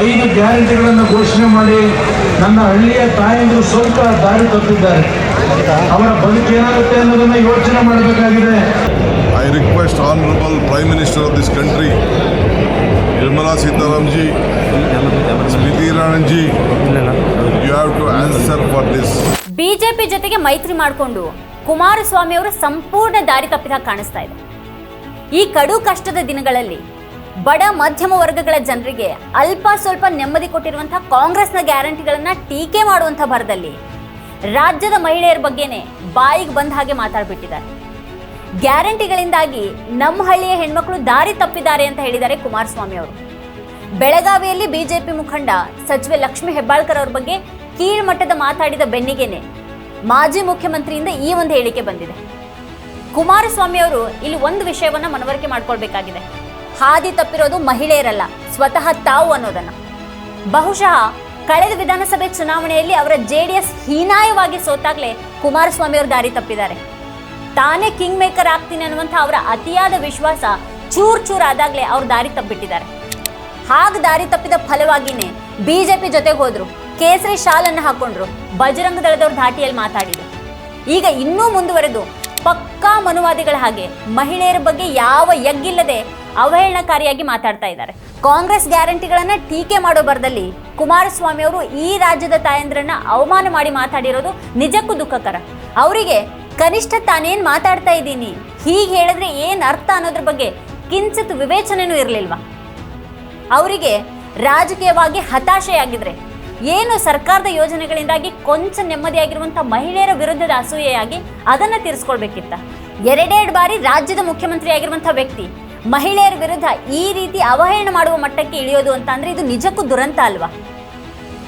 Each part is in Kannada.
ಐದು ಗ್ಯಾರಂಟಿಗಳನ್ನು ಘೋಷಣೆ ಮಾಡಿ ನನ್ನ ಹಳ್ಳಿಯ ತಾಯಂದಿರು ಸ್ವಲ್ಪ ದಾರಿ ತಪ್ಪಿದ್ದಾರೆ. ಅವರ ಬದುಕೇನಾಗುತ್ತೆ ಅನ್ನೋದನ್ನ ಯೋಚನೆ ಮಾಡಬೇಕಾಗಿದೆ. I request honourable prime minister of this country Nirmala ಸೀತಾರಾಮ್ಜಿ Smriti Iraniji you have to answer for this for this. BJP ಜೊತೆಗೆ ಮೈತ್ರಿ ಮಾಡಿಕೊಂಡು ಕುಮಾರಸ್ವಾಮಿ ಅವರು ಸಂಪೂರ್ಣ ದಾರಿ ತಪ್ಪಿದ ಕಾಣಿಸ್ತಾ ಇದೆ. ಈ ಕಡು ಕಷ್ಟದ ದಿನಗಳಲ್ಲಿ ಬಡ ಮಧ್ಯಮ ವರ್ಗಗಳ ಜನರಿಗೆ ಅಲ್ಪ ಸ್ವಲ್ಪ ನೆಮ್ಮದಿ ಕೊಟ್ಟಿರುವಂತಹ ಕಾಂಗ್ರೆಸ್ನ ಗ್ಯಾರಂಟಿಗಳನ್ನ ಟೀಕೆ ಮಾಡುವಂಥ ಭರದಲ್ಲಿ ರಾಜ್ಯದ ಮಹಿಳೆಯರ ಬಗ್ಗೆನೇ ಬಾಯಿಗೆ ಬಂದ ಹಾಗೆ ಮಾತಾಡ್ಬಿಟ್ಟಿದ್ದಾರೆ. ಗ್ಯಾರಂಟಿಗಳಿಂದಾಗಿ ನಮ್ಮ ಹಳ್ಳಿಯ ಹೆಣ್ಮಕ್ಳು ದಾರಿ ತಪ್ಪಿದ್ದಾರೆ ಅಂತ ಹೇಳಿದ್ದಾರೆ ಕುಮಾರಸ್ವಾಮಿ ಅವರು. ಬೆಳಗಾವಿಯಲ್ಲಿ ಬಿಜೆಪಿ ಮುಖಂಡ ಸಚಿವೆ ಲಕ್ಷ್ಮಿ ಹೆಬ್ಬಾಳ್ಕರ್ ಅವ್ರ ಬಗ್ಗೆ ಕೀಳ್ಮಟ್ಟದ ಮಾತಾಡಿದ ಬೆನ್ನಿಗೆನೆ ಮಾಜಿ ಮುಖ್ಯಮಂತ್ರಿಯಿಂದ ಈ ಒಂದು ಹೇಳಿಕೆ ಬಂದಿದೆ. ಕುಮಾರಸ್ವಾಮಿ ಅವರು ಇಲ್ಲಿ ಒಂದು ವಿಷಯವನ್ನ ಮನವರಿಕೆ ಮಾಡ್ಕೊಳ್ಬೇಕಾಗಿದೆ. ಹಾದಿ ತಪ್ಪಿರೋದು ಮಹಿಳೆಯರಲ್ಲ, ಸ್ವತಃ ತಾವು ಅನ್ನೋದನ್ನ. ಬಹುಶಃ ಕಳೆದ ವಿಧಾನಸಭೆ ಚುನಾವಣೆಯಲ್ಲಿ ಅವರ ಜೆ ಡಿ ಎಸ್ ಹೀನಾಯವಾಗಿ ಸೋತಾಗ್ಲೇ ಕುಮಾರಸ್ವಾಮಿ ಅವರು ದಾರಿ ತಪ್ಪಿದ್ದಾರೆ. ತಾನೇ ಕಿಂಗ್ ಮೇಕರ್ ಆಗ್ತೀನಿ ಅನ್ನುವಂಥ ಅವರ ಅತಿಯಾದ ವಿಶ್ವಾಸ ಚೂರ್ ಚೂರ್ ಆದಾಗ್ಲೇ ಅವ್ರು ದಾರಿ ತಪ್ಪಿಟ್ಟಿದ್ದಾರೆ. ಹಾಗೆ ದಾರಿ ತಪ್ಪಿದ ಫಲವಾಗಿನೇ ಬಿಜೆಪಿ ಜೊತೆಗೆ ಹೋದ್ರು, ಕೇಸರಿ ಶಾಲನ್ನು ಹಾಕೊಂಡ್ರು, ಬಜರಂಗ ದಳದವ್ರ ಧಾಟಿಯಲ್ಲಿ ಮಾತಾಡಿದ್ರು. ಈಗ ಇನ್ನೂ ಮುಂದುವರೆದು ಪಕ್ಕಾ ಮನುವಾದಿಗಳ ಹಾಗೆ ಮಹಿಳೆಯರ ಬಗ್ಗೆ ಯಾವ ಯಗ್ಗಿಲ್ಲದೆ ಅವಹೇಳನಕಾರಿಯಾಗಿ ಮಾತಾಡ್ತಾ ಇದ್ದಾರೆ. ಕಾಂಗ್ರೆಸ್ ಗ್ಯಾರಂಟಿಗಳನ್ನ ಟೀಕೆ ಮಾಡೋ ಬರದಲ್ಲಿ ಕುಮಾರಸ್ವಾಮಿ ಅವರು ಈ ರಾಜ್ಯದ ತಾಯಂದ್ರನ್ನ ಅವಮಾನ ಮಾಡಿ ಮಾತಾಡಿರೋದು ನಿಜಕ್ಕೂ ದುಃಖಕರ. ಅವರಿಗೆ ಕನಿಷ್ಠ ತಾನೇನ್ ಮಾತಾಡ್ತಾ ಇದ್ದೀನಿ? ಹೀಗೆ ಹೇಳಿದ್ರೆ ಏನ್ ಅರ್ಥ ಅನ್ನೋದ್ರ ಬಗ್ಗೆ ಕಿಂಚಿತ್ ವಿವೇಚನೆನೂ ಇರಲಿಲ್ವಾ? ಅವರಿಗೆ ರಾಜಕೀಯವಾಗಿ ಹತಾಶೆಯಾಗಿದ್ರೆ ಏನು ಸರ್ಕಾರದ ಯೋಜನೆಗಳಿಂದಾಗಿ ಕೊಂಚ ನೆಮ್ಮದಿಯಾಗಿರುವಂಥ ಮಹಿಳೆಯರ ವಿರುದ್ಧದ ಅಸೂಯೆಯಾಗಿ ಅದನ್ನು ತೀರಿಸ್ಕೊಳ್ಬೇಕಿತ್ತ? ಎರಡೆರಡು ಬಾರಿ ರಾಜ್ಯದ ಮುಖ್ಯಮಂತ್ರಿ ಆಗಿರುವಂಥ ವ್ಯಕ್ತಿ ಮಹಿಳೆಯರ ವಿರುದ್ಧ ಈ ರೀತಿ ಅವಹೇಳನ ಮಾಡುವ ಮಟ್ಟಕ್ಕೆ ಇಳಿಯೋದು ಅಂತ ಅಂದ್ರೆ ಇದು ನಿಜಕ್ಕೂ ದುರಂತ ಅಲ್ವಾ?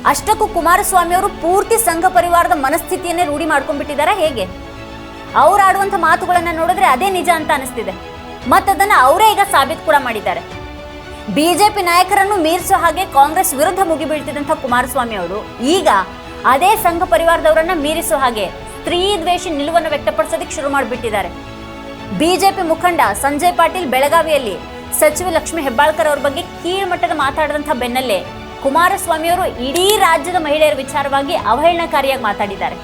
ಅಷ್ಟಕ್ಕೂ ಕುಮಾರಸ್ವಾಮಿ ಅವರು ಪೂರ್ತಿ ಸಂಘ ಪರಿವಾರದ ಮನಸ್ಥಿತಿಯನ್ನೇ ರೂಢಿ ಮಾಡ್ಕೊಂಡ್ಬಿಟ್ಟಿದ್ದಾರೆ ಹೇಗೆ? ಅವ್ರು ಆಡುವಂಥ ಮಾತುಗಳನ್ನ ನೋಡಿದ್ರೆ ಅದೇ ನಿಜ ಅಂತ ಅನಿಸ್ತಿದೆ. ಮತ್ತದನ್ನ ಅವರೇ ಈಗ ಸಾಬೀತು ಕೂಡ ಮಾಡಿದ್ದಾರೆ. ಬಿಜೆಪಿ ನಾಯಕರನ್ನು ಮೀರಿಸೋ ಹಾಗೆ ಕಾಂಗ್ರೆಸ್ ವಿರುದ್ಧ ಮುಗಿಬೀಳ್ತಿದ್ದಂಥ ಕುಮಾರಸ್ವಾಮಿ ಅವರು ಈಗ ಅದೇ ಸಂಘ ಪರಿವಾರದವರನ್ನ ಮೀರಿಸೋ ಹಾಗೆ ಸ್ತ್ರೀ ದ್ವೇಷಿ ನಿಲುವನ್ನು ವ್ಯಕ್ತಪಡಿಸೋದಕ್ಕೆ ಶುರು ಮಾಡಿಬಿಟ್ಟಿದ್ದಾರೆ. ಬಿಜೆಪಿ ಮುಖಂಡ ಸಂಜಯ್ ಪಾಟೀಲ್ ಬೆಳಗಾವಿಯಲ್ಲಿ ಸಚಿವ ಲಕ್ಷ್ಮಿ ಹೆಬ್ಬಾಳ್ಕರ್ ಅವ್ರ ಬಗ್ಗೆ ಕೀಳ್ಮಟ್ಟದ ಮಾತಾಡಿದಂಥ ಬೆನ್ನಲ್ಲೇ ಕುಮಾರಸ್ವಾಮಿ ಅವರು ಇಡೀ ರಾಜ್ಯದ ಮಹಿಳೆಯರ ವಿಚಾರವಾಗಿ ಅವಹೇಳನಕಾರಿಯಾಗಿ ಮಾತಾಡಿದ್ದಾರೆ.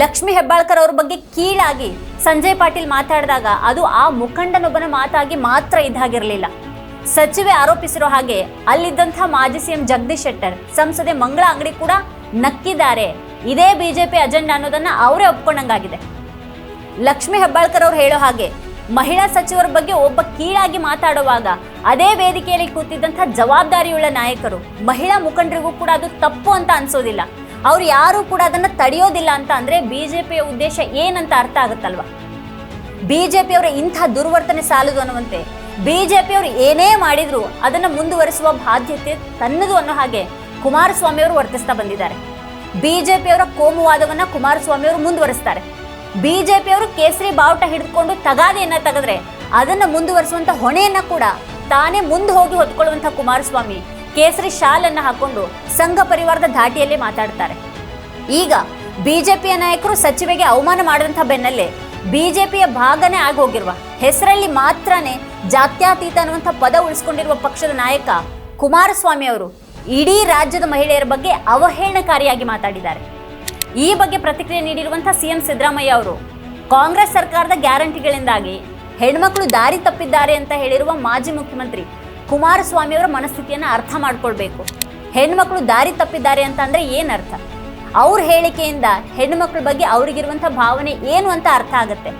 ಲಕ್ಷ್ಮಿ ಹೆಬ್ಬಾಳ್ಕರ್ ಅವ್ರ ಬಗ್ಗೆ ಕೀಳಾಗಿ ಸಂಜಯ್ ಪಾಟೀಲ್ ಮಾತಾಡಿದಾಗ ಅದು ಆ ಮುಖಂಡನೊಬ್ಬನ ಮಾತಾಗಿ ಮಾತ್ರ ಇದಾಗಿರಲಿಲ್ಲ. ಸಚಿವೆ ಆರೋಪಿಸಿರೋ ಹಾಗೆ ಅಲ್ಲಿದ್ದಂಥ ಮಾಜಿ ಸಿಎಂ ಜಗದೀಶ್ ಶೆಟ್ಟರ್ ಸಂಸದೆ ಮಂಗಳ ಅಂಗಡಿ ಕೂಡ ನಕ್ಕಿದ್ದಾರೆ. ಇದೇ ಬಿಜೆಪಿ ಅಜೆಂಡಾ ಅನ್ನೋದನ್ನ ಅವರೇ ಒಪ್ಕೊಂಡಂಗಾಗಿದೆ. ಲಕ್ಷ್ಮಿ ಹೆಬ್ಬಾಳ್ಕರ್ ಅವ್ರು ಹೇಳೋ ಹಾಗೆ, ಮಹಿಳಾ ಸಚಿವರ ಬಗ್ಗೆ ಒಬ್ಬ ಕೀಳಾಗಿ ಮಾತಾಡುವಾಗ ಅದೇ ವೇದಿಕೆಯಲ್ಲಿ ಕೂತಿದ್ದಂಥ ಜವಾಬ್ದಾರಿಯುಳ್ಳ ನಾಯಕರು, ಮಹಿಳಾ ಮುಖಂಡರಿಗೂ ಕೂಡ ಅದು ತಪ್ಪು ಅಂತ ಅನ್ಸೋದಿಲ್ಲ. ಅವ್ರು ಯಾರು ಕೂಡ ಅದನ್ನ ತಡೆಯೋದಿಲ್ಲ ಅಂತ ಅಂದ್ರೆ ಬಿಜೆಪಿಯ ಉದ್ದೇಶ ಏನಂತ ಅರ್ಥ ಆಗುತ್ತಲ್ವಾ? ಬಿಜೆಪಿಯವರ ಇಂಥ ದುರ್ವರ್ತನೆ ಸಾಲದು ಅನ್ನುವಂತೆ, ಬಿಜೆಪಿಯವರು ಏನೇ ಮಾಡಿದ್ರು ಅದನ್ನ ಮುಂದುವರಿಸುವ ಬಾಧ್ಯತೆ ತನ್ನದು ಅನ್ನೋ ಹಾಗೆ ಕುಮಾರಸ್ವಾಮಿ ಅವರು ವರ್ತಿಸ್ತಾ ಬಂದಿದ್ದಾರೆ. ಬಿಜೆಪಿಯವರ ಕೋಮುವಾದವನ್ನ ಕುಮಾರಸ್ವಾಮಿ ಅವರು ಮುಂದುವರಿಸ್ತಾರೆ. ಬಿಜೆಪಿಯವರು ಕೇಸರಿ ಬಾವುಟ ಹಿಡಿದುಕೊಂಡು ತಗಾದೆಯನ್ನ ತೆಗೆದ್ರೆ ಅದನ್ನ ಮುಂದುವರಿಸುವಂತ ಹೊಣೆಯನ್ನ ಕೂಡ ತಾನೇ ಮುಂದೆ ಹೋಗಿ ಹೊತ್ಕೊಳ್ಳುವಂತ ಕುಮಾರಸ್ವಾಮಿ ಕೇಸರಿ ಶಾಲನ್ನ ಹಾಕೊಂಡು ಸಂಘ ಪರಿವಾರದ ಧಾಟಿಯಲ್ಲಿ ಮಾತಾಡ್ತಾರೆ. ಈಗ ಬಿಜೆಪಿಯ ನಾಯಕರು ಸಚಿವೆಗೆ ಅವಮಾನ ಮಾಡಿದಂಥ ಬೆನ್ನಲ್ಲೇ ಬಿಜೆಪಿಯ ಭಾಗನೇ ಆಗೋಗಿರುವ ಹೆಸರಲ್ಲಿ ಮಾತ್ರನೇ ಜಾತ್ಯಾತೀತ ಅನ್ನುವಂಥ ಪದ ಉಳಿಸ್ಕೊಂಡಿರುವ ಪಕ್ಷದ ನಾಯಕ ಕುಮಾರಸ್ವಾಮಿ ಅವರು ಇಡೀ ರಾಜ್ಯದ ಮಹಿಳೆಯರ ಬಗ್ಗೆ ಅವಹೇಳನಕಾರಿಯಾಗಿ ಮಾತಾಡಿದ್ದಾರೆ. ಈ ಬಗ್ಗೆ ಪ್ರತಿಕ್ರಿಯೆ ನೀಡಿರುವಂಥ ಸಿಎಂ ಸಿದ್ದರಾಮಯ್ಯ ಅವರು, ಕಾಂಗ್ರೆಸ್ ಸರ್ಕಾರದ ಗ್ಯಾರಂಟಿಗಳಿಂದಾಗಿ ಹೆಣ್ಮಕ್ಳು ದಾರಿ ತಪ್ಪಿದ್ದಾರೆ ಅಂತ ಹೇಳಿರುವ ಮಾಜಿ ಮುಖ್ಯಮಂತ್ರಿ ಕುಮಾರಸ್ವಾಮಿ ಅವರ ಮನಸ್ಥಿತಿಯನ್ನು ಅರ್ಥ ಮಾಡ್ಕೊಳ್ಬೇಕು. ಹೆಣ್ಮಕ್ಳು ದಾರಿ ತಪ್ಪಿದ್ದಾರೆ ಅಂತ ಅಂದ್ರೆ ಏನರ್ಥ? ಅವ್ರ ಹೇಳಿಕೆಯಿಂದ ಹೆಣ್ಮಕ್ಳ ಬಗ್ಗೆ ಅವರಿಗಿರುವಂಥ ಭಾವನೆ ಏನು ಅಂತ ಅರ್ಥ ಆಗುತ್ತೆ?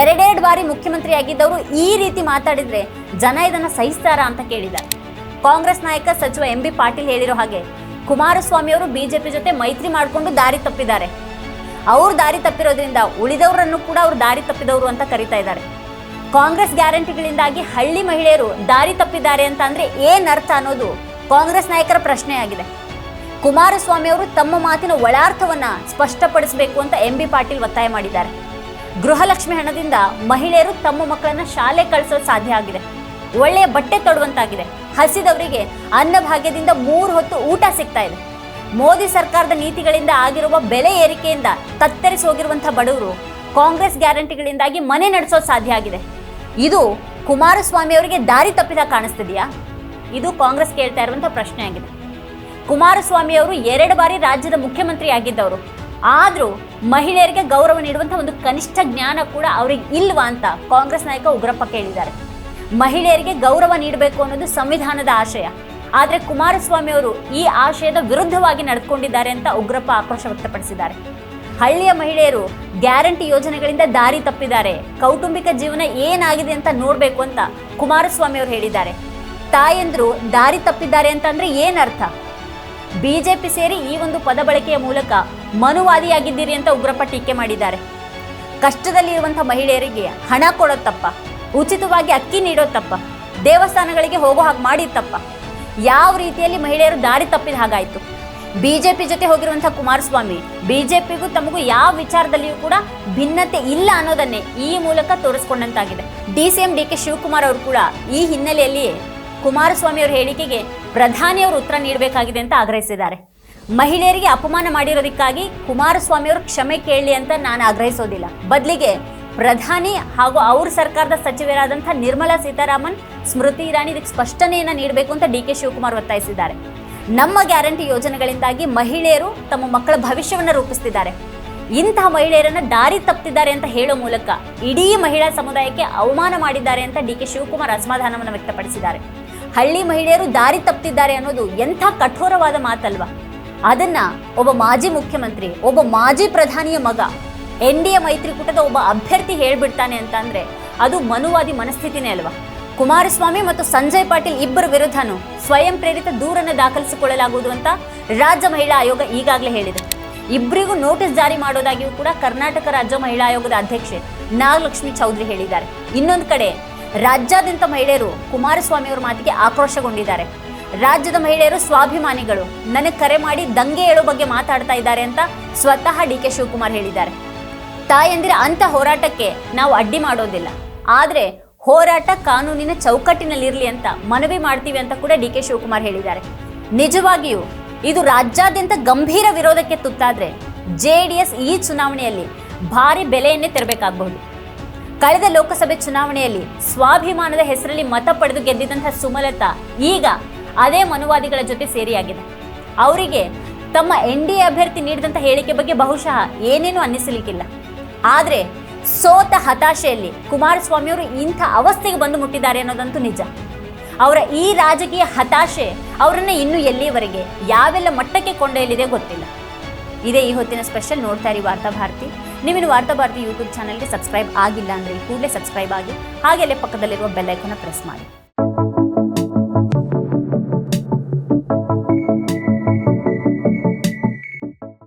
ಎರಡೆರಡು ಬಾರಿ ಮುಖ್ಯಮಂತ್ರಿ ಆಗಿದ್ದವರು ಈ ರೀತಿ ಮಾತಾಡಿದ್ರೆ ಜನ ಇದನ್ನ ಸಹಿಸ್ತಾರಾ ಅಂತ ಕೇಳಿದ್ದಾರೆ. ಕಾಂಗ್ರೆಸ್ ನಾಯಕ ಸಚಿವ ಎಂ ಬಿ ಪಾಟೀಲ್ ಹೇಳಿರೋ ಹಾಗೆ ಕುಮಾರಸ್ವಾಮಿ ಅವರು ಬಿಜೆಪಿ ಜೊತೆ ಮೈತ್ರಿ ಮಾಡಿಕೊಂಡು ದಾರಿ ತಪ್ಪಿದ್ದಾರೆ. ಅವ್ರು ದಾರಿ ತಪ್ಪಿರೋದ್ರಿಂದ ಉಳಿದವರನ್ನು ಕೂಡ ಅವ್ರು ದಾರಿ ತಪ್ಪಿದವರು ಅಂತ ಕರಿತಾ ಇದ್ದಾರೆ. ಕಾಂಗ್ರೆಸ್ ಗ್ಯಾರಂಟಿಗಳಿಂದಾಗಿ ಹಳ್ಳಿ ಮಹಿಳೆಯರು ದಾರಿ ತಪ್ಪಿದ್ದಾರೆ ಅಂತ ಅಂದ್ರೆ ಏನ್ ಅರ್ಥ ಅನ್ನೋದು ಕಾಂಗ್ರೆಸ್ ನಾಯಕರ ಪ್ರಶ್ನೆಯಾಗಿದೆ. ಕುಮಾರಸ್ವಾಮಿ ಅವರು ತಮ್ಮ ಮಾತಿನ ಒಳಾರ್ಥವನ್ನ ಸ್ಪಷ್ಟಪಡಿಸಬೇಕು ಅಂತ ಎಂ ಬಿ ಪಾಟೀಲ್ ಒತ್ತಾಯ ಮಾಡಿದ್ದಾರೆ. ಗೃಹಲಕ್ಷ್ಮಿ ಹಣದಿಂದ ಮಹಿಳೆಯರು ತಮ್ಮ ಮಕ್ಕಳನ್ನ ಶಾಲೆ ಕಳಿಸಲು ಸಾಧ್ಯ ಆಗಿದೆ. ಒಳ್ಳೆಯ ಬಟ್ಟೆ ತೊಡುವಂತಾಗಿದೆ. ಹಸಿದವರಿಗೆ ಅನ್ನಭಾಗ್ಯದಿಂದ ಮೂರು ಹೊತ್ತು ಊಟ ಸಿಗ್ತಾ ಇದೆ. ಮೋದಿ ಸರ್ಕಾರದ ನೀತಿಗಳಿಂದ ಆಗಿರುವ ಬೆಲೆ ಏರಿಕೆಯಿಂದ ತತ್ತರಿಸಿ ಹೋಗಿರುವಂತಹ ಬಡವರು ಕಾಂಗ್ರೆಸ್ ಗ್ಯಾರಂಟಿಗಳಿಂದಾಗಿ ಮನೆ ನಡೆಸೋದು ಸಾಧ್ಯ ಆಗಿದೆ. ಇದು ಕುಮಾರಸ್ವಾಮಿ ಅವರಿಗೆ ದಾರಿ ತಪ್ಪಿದ ಕಾಣಿಸ್ತಿದೆಯಾ? ಇದು ಕಾಂಗ್ರೆಸ್ ಕೇಳ್ತಾ ಇರುವಂತಹ ಪ್ರಶ್ನೆ ಆಗಿದೆ ಕುಮಾರಸ್ವಾಮಿ ಅವರು ಎರಡು ಬಾರಿ ರಾಜ್ಯದ ಮುಖ್ಯಮಂತ್ರಿ ಆಗಿದ್ದವರು. ಆದರೂ ಮಹಿಳೆಯರಿಗೆ ಗೌರವ ನೀಡುವಂಥ ಒಂದು ಕನಿಷ್ಠ ಜ್ಞಾನ ಕೂಡ ಅವರಿಗೆ ಇಲ್ವಾ ಅಂತ ಕಾಂಗ್ರೆಸ್ ನಾಯಕ ಉಗ್ರಪ್ಪ ಕೇಳಿದ್ದಾರೆ. ಮಹಿಳೆಯರಿಗೆ ಗೌರವ ನೀಡಬೇಕು ಅನ್ನೋದು ಸಂವಿಧಾನದ ಆಶಯ. ಆದರೆ ಕುಮಾರಸ್ವಾಮಿ ಅವರು ಈ ಆಶಯದ ವಿರುದ್ಧವಾಗಿ ನಡೆದುಕೊಂಡಿದ್ದಾರೆ ಅಂತ ಉಗ್ರಪ್ಪ ಆಕ್ರೋಶ ವ್ಯಕ್ತಪಡಿಸಿದ್ದಾರೆ. ಹಳ್ಳಿಯ ಮಹಿಳೆಯರು ಗ್ಯಾರಂಟಿ ಯೋಜನೆಗಳಿಂದ ದಾರಿ ತಪ್ಪಿದ್ದಾರೆ. ಕೌಟುಂಬಿಕ ಜೀವನ ಏನಾಗಿದೆ ಅಂತ ನೋಡಬೇಕು ಅಂತ ಕುಮಾರಸ್ವಾಮಿ ಅವರು ಹೇಳಿದ್ದಾರೆ. ತಾಯಂದ್ರು ದಾರಿ ತಪ್ಪಿದ್ದಾರೆ ಅಂತಂದ್ರೆ ಏನರ್ಥ ಬಿಜೆಪಿ ಸೇರಿ ಈ ಒಂದು ಪದ ಬಳಕೆಯ ಮೂಲಕ ಮನುವಾದಿಯಾಗಿದ್ದೀರಿ ಅಂತ ಉಗ್ರಪ್ಪ ಟೀಕೆ ಮಾಡಿದ್ದಾರೆ. ಕಷ್ಟದಲ್ಲಿರುವಂತಹ ಮಹಿಳೆಯರಿಗೆ ಹಣ ಕೊಡೋದು ತಪ್ಪ. ಉಚಿತವಾಗಿ ಅಕ್ಕಿ ನೀಡೋದು ತಪ್ಪ. ದೇವಸ್ಥಾನಗಳಿಗೆ ಹೋಗೋ ಹಾಗೆ ಮಾಡಿದ ತಪ್ಪ. ಯಾವ ರೀತಿಯಲ್ಲಿ ಮಹಿಳೆಯರು ದಾರಿ ತಪ್ಪಿದ ಹಾಗಾಯ್ತು. ಬಿಜೆಪಿ ಜೊತೆ ಹೋಗಿರುವಂತಹ ಕುಮಾರಸ್ವಾಮಿ, ಬಿಜೆಪಿಗೂ ತಮಗೂ ಯಾವ ವಿಚಾರದಲ್ಲಿಯೂ ಕೂಡ ಭಿನ್ನತೆ ಇಲ್ಲ ಅನ್ನೋದನ್ನೇ ಈ ಮೂಲಕ ತೋರಿಸ್ಕೊಂಡಂತಾಗಿದೆ. D C M D K Shivakumar ಅವರು ಕೂಡ ಈ ಹಿನ್ನೆಲೆಯಲ್ಲಿ ಕುಮಾರಸ್ವಾಮಿ ಅವರ ಹೇಳಿಕೆಗೆ ಪ್ರಧಾನಿಯವರು ಉತ್ತರ ನೀಡಬೇಕಾಗಿದೆ ಅಂತ ಆಗ್ರಹಿಸಿದ್ದಾರೆ. ಮಹಿಳೆಯರಿಗೆ ಅಪಮಾನ ಮಾಡಿರೋದಕ್ಕಾಗಿ ಕುಮಾರಸ್ವಾಮಿ ಅವರು ಕ್ಷಮೆ ಕೇಳಲಿ ಅಂತ ನಾನು ಆಗ್ರಹಿಸೋದಿಲ್ಲ. ಬದಲಿಗೆ ಪ್ರಧಾನಿ ಹಾಗೂ ಅವ್ರ ಸರ್ಕಾರದ ಸಚಿವರಾದಂಥ ನಿರ್ಮಲಾ ಸೀತಾರಾಮನ್, ಸ್ಮೃತಿ ಇರಾನಿ ಇದಕ್ಕೆ ಸ್ಪಷ್ಟನೆಯನ್ನ ನೀಡಬೇಕು ಅಂತ ಡಿ ಕೆ ಶಿವಕುಮಾರ್ ಒತ್ತಾಯಿಸಿದ್ದಾರೆ. ನಮ್ಮ ಗ್ಯಾರಂಟಿ ಯೋಜನೆಗಳಿಂದಾಗಿ ಮಹಿಳೆಯರು ತಮ್ಮ ಮಕ್ಕಳ ಭವಿಷ್ಯವನ್ನು ರೂಪಿಸ್ತಿದ್ದಾರೆ. ಇಂತಹ ಮಹಿಳೆಯರನ್ನ ದಾರಿ ತಪ್ಪಿದ್ದಾರೆ ಅಂತ ಹೇಳೋ ಮೂಲಕ ಇಡೀ ಮಹಿಳಾ ಸಮುದಾಯಕ್ಕೆ ಅವಮಾನ ಮಾಡಿದ್ದಾರೆ ಅಂತ ಡಿ ಕೆ ಶಿವಕುಮಾರ್ ಅಸಮಾಧಾನವನ್ನು ವ್ಯಕ್ತಪಡಿಸಿದ್ದಾರೆ. ಹಳ್ಳಿ ಮಹಿಳೆಯರು ದಾರಿ ತಪ್ಪಿದ್ದಾರೆ ಅನ್ನೋದು ಎಂಥ ಕಠೋರವಾದ ಮಾತಲ್ವಾ? ಅದನ್ನ ಒಬ್ಬ ಮಾಜಿ ಮುಖ್ಯಮಂತ್ರಿ, ಒಬ್ಬ ಮಾಜಿ ಪ್ರಧಾನಿಯ ಮಗ ಎನ್ ಡಿ ಎ ಮೈತ್ರಿಕೂಟದ ಒಬ್ಬ ಅಭ್ಯರ್ಥಿ ಹೇಳ್ಬಿಡ್ತಾನೆ ಅಂತ ಅಂದ್ರೆ ಅದು ಮನುವಾದಿ ಮನಸ್ಥಿತಿನೇ ಅಲ್ವಾ? ಕುಮಾರಸ್ವಾಮಿ ಮತ್ತು ಸಂಜಯ್ ಪಾಟೀಲ್ ಇಬ್ಬರ ವಿರುದ್ಧನೂ ಸ್ವಯಂ ಪ್ರೇರಿತ ದೂರನ್ನು ದಾಖಲಿಸಿಕೊಳ್ಳಲಾಗುವುದು ಅಂತ ರಾಜ್ಯ ಮಹಿಳಾ ಆಯೋಗ ಈಗಾಗಲೇ ಹೇಳಿದೆ. ಇಬ್ಬರಿಗೂ ನೋಟಿಸ್ ಜಾರಿ ಮಾಡೋದಾಗಿಯೂ ಕೂಡ ಕರ್ನಾಟಕ ರಾಜ್ಯ ಮಹಿಳಾ ಆಯೋಗದ ಅಧ್ಯಕ್ಷೆ ನಾಗಲಕ್ಷ್ಮಿ ಚೌಧರಿ ಹೇಳಿದ್ದಾರೆ. ಇನ್ನೊಂದು ಕಡೆ, ರಾಜ್ಯಾದ್ಯಂತ ಮಹಿಳೆಯರು ಕುಮಾರಸ್ವಾಮಿ ಅವರ ಮಾತಿಗೆ ಆಕ್ರೋಶಗೊಂಡಿದ್ದಾರೆ. ರಾಜ್ಯದ ಮಹಿಳೆಯರು ಸ್ವಾಭಿಮಾನಿಗಳು. ನನಗೆ ಕರೆ ಮಾಡಿ ದಂಗೆ ಹೇಳೋ ಬಗ್ಗೆ ಮಾತಾಡ್ತಾ ಇದ್ದಾರೆ ಅಂತ ಸ್ವತಃ ಡಿ ಕೆ ಶಿವಕುಮಾರ್ ಹೇಳಿದ್ದಾರೆ. ತಾಯಂದಿರ ಅಂತ ಹೋರಾಟಕ್ಕೆ ನಾವು ಅಡ್ಡಿ ಮಾಡೋದಿಲ್ಲ. ಆದರೆ ಹೋರಾಟ ಕಾನೂನಿನ ಚೌಕಟ್ಟಿನಲ್ಲಿರಲಿ ಅಂತ ಮನವಿ ಮಾಡ್ತೀವಿ ಅಂತ ಕೂಡ ಡಿ ಕೆ ಶಿವಕುಮಾರ್ ಹೇಳಿದ್ದಾರೆ. ನಿಜವಾಗಿಯೂ ಇದು ರಾಜ್ಯಾದ್ಯಂತ ಗಂಭೀರ ವಿರೋಧಕ್ಕೆ ತುತ್ತಾದ್ರೆ ಜೆಡಿಎಸ್ ಈ ಚುನಾವಣೆಯಲ್ಲಿ ಭಾರಿ ಬೆಲೆಯನ್ನೇ ತೆರಬೇಕಾಗಬಹುದು. ಕಳೆದ ಲೋಕಸಭೆ ಚುನಾವಣೆಯಲ್ಲಿ ಸ್ವಾಭಿಮಾನದ ಹೆಸರಲ್ಲಿ ಮತ ಪಡೆದು ಗೆದ್ದಿದ್ದಂತಹ ಸುಮಲತಾ ಈಗ ಅದೇ ಮನುವಾದಿಗಳ ಜೊತೆ ಸೇರಿಯಾಗಿದೆ. ಅವರಿಗೆ ತಮ್ಮ ಎನ್ ಡಿ ಎ ಅಭ್ಯರ್ಥಿ ನೀಡಿದಂಥ ಹೇಳಿಕೆ ಬಗ್ಗೆ ಬಹುಶಃ ಏನೇನೂ ಅನ್ನಿಸಲಿಕ್ಕಿಲ್ಲ. ಆದರೆ ಸೋತ ಹತಾಶೆಯಲ್ಲಿ ಕುಮಾರಸ್ವಾಮಿಯವರು ಇಂಥ ಅವಸ್ಥೆಗೆ ಬಂದು ಮುಟ್ಟಿದ್ದಾರೆ ಅನ್ನೋದಂತೂ ನಿಜ. ಅವರ ಈ ರಾಜಕೀಯ ಹತಾಶೆ ಅವರನ್ನ ಇನ್ನೂ ಎಲ್ಲಿಯವರೆಗೆ, ಯಾವೆಲ್ಲ ಮಟ್ಟಕ್ಕೆ ಕೊಂಡೊಯ್ಯಲಿದೆ ಗೊತ್ತಿಲ್ಲ. ಇದೇ ಈ ಹೊತ್ತಿನ ಸ್ಪೆಷಲ್ ನೋಡ್ತಾ ಇರಿ ವಾರ್ತಾ ಭಾರತಿ. ನೀವಿನ್ನು ವಾರ್ತಾ ಭಾರತಿ ಯೂಟ್ಯೂಬ್ ಚಾನಲ್ಗೆ ಸಬ್ಸ್ಕ್ರೈಬ್ ಆಗಿಲ್ಲ ಅಂದರೆ ಕೂಡಲೇ ಸಬ್ಸ್ಕ್ರೈಬ್ ಆಗಿ ಹಾಗೆಲ್ಲೇ ಪಕ್ಕದಲ್ಲಿರುವ ಬೆಲ್ ಐಕಾನ್ನ ಪ್ರೆಸ್ ಮಾಡಿ.